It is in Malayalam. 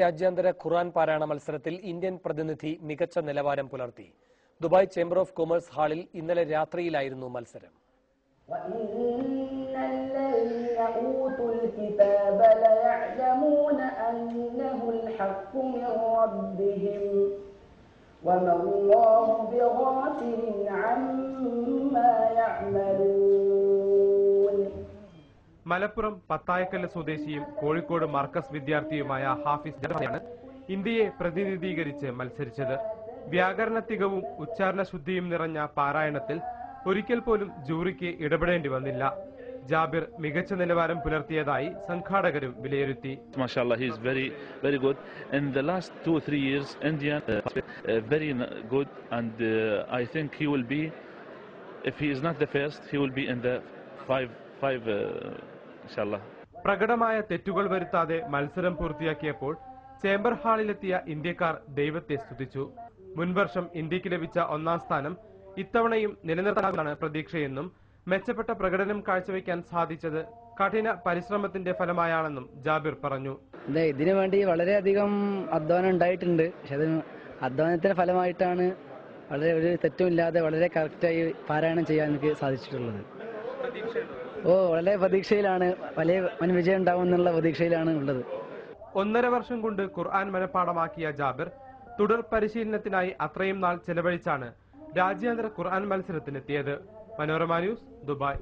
രാജ്യാന്തര ഖുറാൻ പാരായണ മത്സരത്തിൽ ഇന്ത്യൻ പ്രതിനിധി മികച്ച നിലവാരം പുലർത്തി ദുബായ് ചേംബർ ഓഫ് കൊമേഴ്സ് ഹാളിൽ ഇന്നലെ രാത്രിയിലായിരുന്നു മത്സരം وإن الذين أوتوا الكتاب ليعلمون أنه الحق من ربهم وما الله بغافل عما يعملون മലപ്പുറം പത്തായക്കല്ല് സ്വദേശിയും കോഴിക്കോട് മർക്കസ് വിദ്യാർത്ഥിയുമായ ഹാഫിസ് ജാഫിയാണ് ഇന്ത്യയെ പ്രതിനിധീകരിച്ച് മത്സരിച്ചത്. വ്യാകരണ തികവും ഉച്ചാരണ ശുദ്ധിയും നിറഞ്ഞ പാരായണത്തിൽ ഒരിക്കൽ പോലും ജൂറിക്ക് ഇടപെടേണ്ടി വന്നില്ല. ജാബിർ മികച്ച നിലവാരം പുലർത്തിയതായി സംഘാടകരും വിലയിരുത്തി. if പ്രകടമായ തെറ്റുകൾ വരുത്താതെ മത്സരം പൂർത്തിയാക്കിയപ്പോൾ ചേംബർ ഹാളിലെത്തിയ ഇന്ത്യക്കാർ ദൈവത്തെ സ്തുതിച്ചു. മുൻവർഷം ഇന്ത്യയ്ക്ക് ലഭിച്ച ഒന്നാം സ്ഥാനം ഇത്തവണയും നിലനിർത്താനാണ് പ്രതീക്ഷയെന്നും മെച്ചപ്പെട്ട പ്രകടനം കാഴ്ചവെക്കാൻ സാധിച്ചത് കഠിന പരിശ്രമത്തിന്റെ ഫലമായാണെന്നും ജാബിർ പറഞ്ഞു. ഇതിനു വേണ്ടി വളരെയധികം അധ്വാനം ഉണ്ടായിട്ടുണ്ട്. പക്ഷെ അത് അധ്വാനത്തിന്റെ ഫലമായിട്ടാണ് വളരെ ഒരു തെറ്റുമില്ലാതെ വളരെ കറക്റ്റായി പാരായണം ചെയ്യാൻ എനിക്ക് സാധിച്ചിട്ടുള്ളത്. ഓ വളരെ പ്രതീക്ഷയിലാണ്. വലിയ വൻ വിജയം ഉണ്ടാവും എന്നുള്ള പ്രതീക്ഷയിലാണ് ഉള്ളത്. ഒന്നര വർഷം കൊണ്ട് ഖുർആൻ മനഃപ്പാടമാക്കിയ ജാബിർ തുടർ പരിശീലനത്തിനായി അത്രയും നാൾ ചെലവഴിച്ചാണ് രാജ്യാന്തര ഖുർആൻ മത്സരത്തിനെത്തിയത്. Manorama news Dubai.